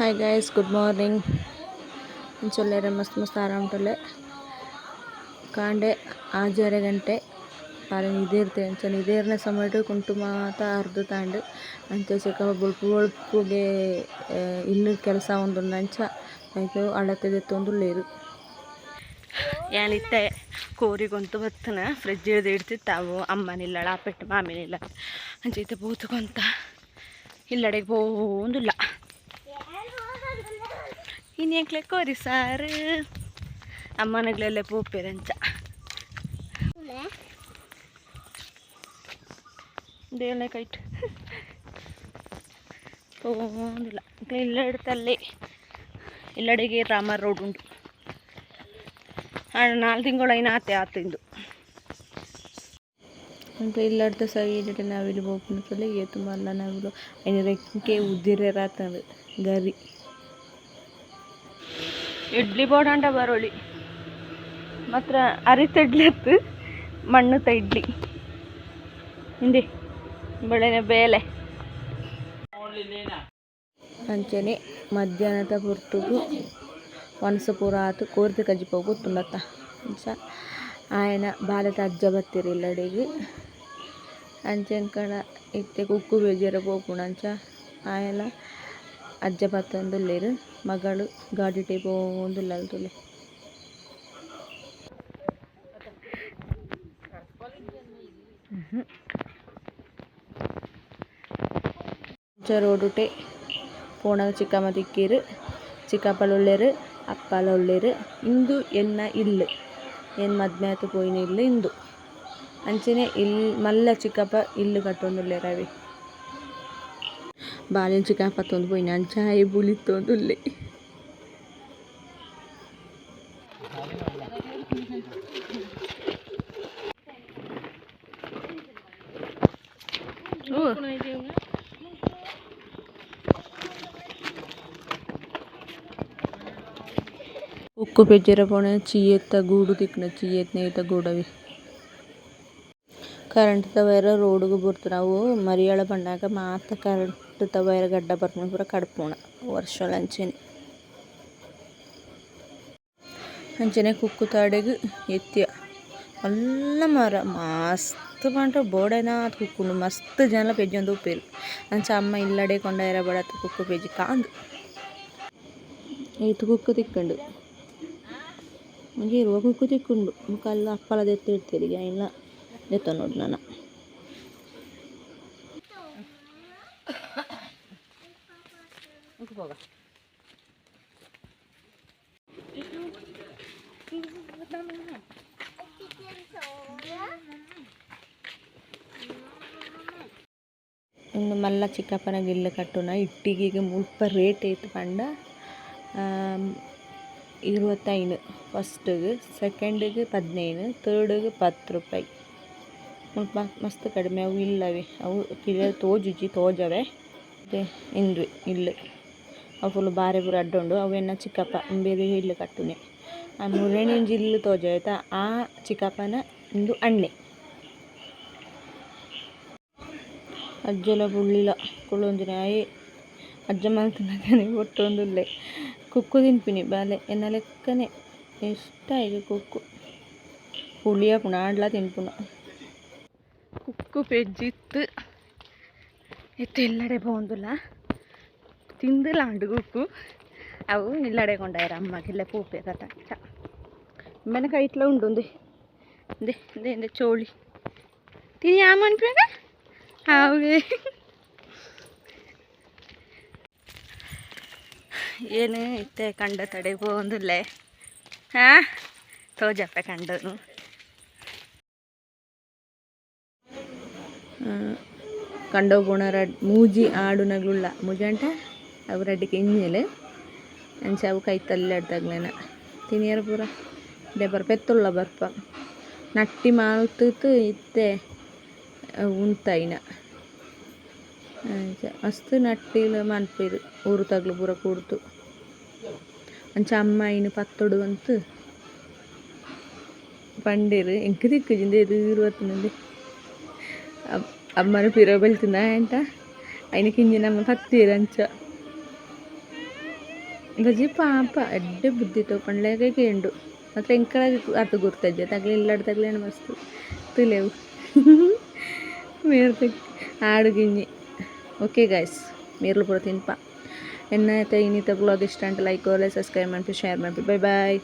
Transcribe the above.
Hi guys good morning ಚೊಲ್ಲೇರೆ ಮಸ್ತ್ ಮಸ್ತ್ ಆರಾಮಟಲೆ ಕಾಂಡೆ ಆಜರೆ ಗಂಟೆ. ಪಾಲನ್ ಇದೇರ್ತೆ ಅಂಚ ನಿದೇರ್ನ ಸಮಯ ಕುಂಟು ಮಾತ ಅರ್ಧ ತಾಂಡು. ಅಂತ ಸಿಕ್ಕ ಬೊಲ್ಪು ಬುಳ್ಪುಗೆ ಇಲ್ಲು ಕೆಲಸ ಒಂದು ಅಂಚ. ಆಯ್ತು ಅಳತೆ ಲೇರು. ಏನಿತ್ತೆ? ಕೋರಿಗೊಂತು ಬತ್ತನ. ಫ್ರಿಜ್ ಹಿಡ್ದು ಇಡ್ತಿತ್ತಾವು ಅಮ್ಮನಿಲ್ಲ ಆಪೆಟ್ಟು ಮಾಮಿನಿಲ್ಲ ಅಂಚೈತೆ ಬೂತುಕೊಂತ. ಇಲ್ಲಡೆಗೆ ಹೋಂದಿಲ್ಲ ಇನ್ನೇಕ್ಲೆ ಕೋರಿ ಸಾರು. ಅಮ್ಮನಗ್ಲೆಲ್ಲ ಪೂಪೇರಂಚ ದೇವನೇ ಕೈಟ್. ಇಲ್ಲ ಇಲ್ಲಡ್ತಲ್ಲಿ. ಇಲ್ಲಡಿಗೆ ರಾಮ ರೋಡ್ ಉಂಟು. ನಾಲ್ಕು ತಿಂಗಳು ಐನ ಆತೆ ಆತಿಂದು ಅಂತ ಇಲ್ಲಡ್ತ ಸೈಡ್ ನಾವಿಲ್ಲಿ ಹೋಗ್ಬಿಟ್ಟು ಏತು ಮಲ್ಲ ನಾವಿಲು ಐನ ರೆಕ್ಕೆ ಉದ್ದಿರೆ ರಾತಂದು ಗರಿ. ಬೋಡಾಂಡ ಬರೋಳಿ. ಮಾತ್ರ ಅರಿತ ಇಡ್ಲಿ ಎತ್ತು ಮಣ್ಣುತ ಇಡ್ಲಿ ಹಿಂದೆ, ಬೆಳೆನ ಬೇಲೆ. ಅಂಚನೆ ಮಧ್ಯಾಹ್ನದ ಪುರ್ತುಗು ಒನಸ ಪೂರ ಆತು ಕೋರ್ತಿ ಕಜ್ಜಿಪೋಗು ಗೊತ್ತುಂಡತ್ತ ಅಂಚ ಆಯನ ಬಾಲದ ಅಜ್ಜ ಬತ್ತಿರಿ ಇಲ್ಲಡೆಗೆ. ಅಂಚೆಂಕಡ ಇತ್ತೆ ಕುಕ್ಕು ಬೇಜಾರ ಪೋಪುಂಡು ಅಂಚ ಆಯಲ ಅಜ್ಜ ಬತ್ತೊಂದುಲ್ಲೆರ್ ಮಗಳು ಗಾಡಿ ಟೇ ಪೋವೊಂದುಲ್ಲ ಅಲ್ತುಲೆ ರೋಡುಟೆ ಪೋಣ ಚಿಕ್ಕಮ್ಮ ತಿಕ್ಕೀರು ಅಪ್ಪಲ ಉಲ್ಲೆರ್ ಇಂದು ಎನ್ನ ಇಲ್ಲು. ಏನು ಮದ್ಮೆ ಪೋಯಿನ ಇಲ್ಲು ಇಂದು. ಅಂಚನೆ ಇಲ್ ಮಲ್ಲ ಚಿಕ್ಕಪ್ಪ ಇಲ್ಲು ಕಟ್ಟೊಂದುಲ್ಲೇರ್ ಅವೆ ಬಾಲೆನ್ ಚಿಕ್ಕಪ್ಪ ಪತ್ತೊಂದು ಪೋಯಿನ ಅಂಚಾಯಿ ಬುಲಿತ್ತೊಂದುಲ್ಲೆ ಓ ಉಕ್ಕು ಪೆಜ್ಜೆರ ಪೋಣ ಚೀಯೆತ್ತ ಗೂಡು ತಿಕ್ಕುನ ಚೀಯೆತ್ನೆ ಈತ ಗೂಡವಿ ಕರೆಂಟ್ ವೈರ ರೋಡ್ಗ್ ಬುರ್ತು ನಾವು ಮರಿಯಾಳ ಬಂಡಾಗ ಮಾತ ಕರೆಂಟ್ ವೈರ ಗಡ್ಡ ಬರ್ಪುನ ಪೂರ ಕಡ್ಪುಣ. ವರ್ಷಲ್ ಅಂಚೆನೆ. ಅಂಚನೆ ಕುಕ್ಕು ತಾಡೆಗ್ ಎತ್ತಿಯ. ಮಲ್ಲ ಮರ, ಮಸ್ತ್ ಪಂಡ ಬೋಡನ ಕುಕ್ಕುಂಡು ಮಸ್ತ್ ಜನ ಪೆಜ್ಜೊಂದು ಉಪ್ಪೇರು ಅಂಚ ಅಮ್ಮ ಇಲ್ಲಡೆ ಕೊಂಡಾಯರ ಬಡತ್ ಕುಕ್ಕು ಪೆಜ್ಜಿ ಕಾಂದು. ಈತು ಕುಕ್ಕು ತಿಕ್ಕಂಡು. ಇರುವ ಕುಕ್ಕು ತಿಕ್ಕುಂಡು. ಕಲ್ಲ ಅಪ್ಪಲ ಇಡ್ತೀರಿ ಈಗ ಇಲ್ಲ ದೆತ್ತ ನೋಡು ನಾನು. ಹೋಗ ಇನ್ನು ಮಲ್ಲ ಚಿಕ್ಕಪ್ಪನ ಗಿಲ್ಲ ಕಟ್ಟೋಣ ಇಟ್ಟಿಗೆಗೆ ಮುಲ್ಪ ರೇಟ್ ಐತೆ ಪಂಡ. இருபத்தைந்து ஃபஸ்ட்டுக்கு செகண்டுக்கு பதினேழு தேர்டுக்கு பத்து ரூபாய் ಮಸ್ತ್ ಕಡಿಮೆ. ಅವು ಇಲ್ಲವೆ. ಅವು ಕಿಲ ತೋಜುಜಿ ತೋಜವೆ. ಇಂದ್ವಿ ಇನ್ರಿ ಇಲ್ಲ. ಅವುಲು ಬಾರಿ ಪೂರ ಅಡ್ಡೊಂಡು ಅವೆನ್ನ ಚಿಕ್ಕಪ್ಪ ಬೇರೆ ಹಿಡ್ಲು ಕಟ್ಟುನೆ ಆ ಮೂರನೇ ಜಿಲ್ಲು ತೋಜಾಯ್ತಾ ಆ ಚಿಕ್ಕಪ್ಪನ ಒಂದು ಅಣ್ಣೆ ಅಜ್ಜಲ ಬುಳ್ಳಿಲ ಕುಳೊಂದಿನ ಆಯಿ ಅಜ್ಜ ಮಾತನಾಗನೆ ಒಟ್ಟೊಂದುಲ್ಲೆ ಕುಕ್ಕು ತಿನ್ಪಿನಿ ಬಾಲೆ ಎನ್ನ ಲೆಕ್ಕನೆ ಇಷ್ಟ ಈಗ ಕುಕ್ಕು ಹುಳಿಯ ಪುಣಾಡ್ಲ ತಿನ್ಪುನ ಕುಕ್ಕು ಪೆಜ್ಜಿತ್ತು ಇತ್ತು ಎಲ್ಲಡೆ ಬಂದಿಲ್ಲ ತಿಂದುಲಾಂಡು ಕುಕ್ಕು ಅವು ಇಲ್ಲಡೆ ಕೊಂಡಾಯರ ಅಮ್ಮಗಿಲ್ಲ ಪೂಪೆ ಕಥ మెనక ఇట్లా ఉంటుంది దే దే చోళి తిని ఏమనిపోయాక ಅವೇ ಏನು ಇತ್ತೆ ಕಂಡ ತಡೆ ಹೋಂದಿಲ್ಲ ಹಾಂ ತೋಜಪ್ಪ ಕಂಡನು ಕಂಡ ಗುಣರ ಮೂಜಿ ಆಡುನಗಳುಳ್ಳ ಮೂಜಿ ಅಂಟ ಅವು ರಡ್ಡಿಗೆ ಇಂಜಲು ಅಂಚ ಅವು ಕೈ ತಲ್ಲಾಡ್ದಾಗ್ಲೇನ ತಿನಿಯರ ಪೂರ ಡೆ ಬರ್ ಪೆತ್ತುಳ್ಳ ಬರ್ಪ ನಟ್ಟಿ ಮಾಲ್ತುತ್ತು ಇತ್ತೆ ಉಂತೈನ ಅಂಚ ಮಸ್ತ್ ನಟ್ಟಿಲ ಮನ್ಪೆರ್ ಊರು ತಗ್ಲು ಪೂರ ಕೂಡ್ತು ಅಂಚ ಅಮ್ಮ ಐನ ಪತ್ತೊಡು ಅಂತು ಪಂಡೇರು ಎಂಕ್ ದಿಕ್ಕುಜಿಂದ ಎದುರು ಬತ್ತುಂದೆ ಅಮ್ಮನ ಪಿರೋ ಬೆಳ್ತುಂದ ಎಂತ ಐನ ಕಿಂಜಿ ನಮ್ಮ ಪತ್ತೀರು ಅಂಚ ಬಜಿ ಪಾಪ ಎಡ್ಡೆ ಬುದ್ಧಿತ್ತು ಪಂಡ್ಲೆಗೆ ಕೇಂಡು ಮಾತ್ರ ಎಂಕಳ ಅದು ಗುರ್ತಜ್ಜೆ ತಗಲಿ ಇಲ್ಲಡ್ ತಗಲೇನು ಮಸ್ತ್ ತುಲೆವು ಮೇರ್ತೆ ఆడు గింజి ఓకే గైస్ మీరు కూడా తినప ఎన్నైతే ఇనిత బ్లాగ్ ఇష్ట అంటే like కోలే subscribe మంపి share మంపి bye bye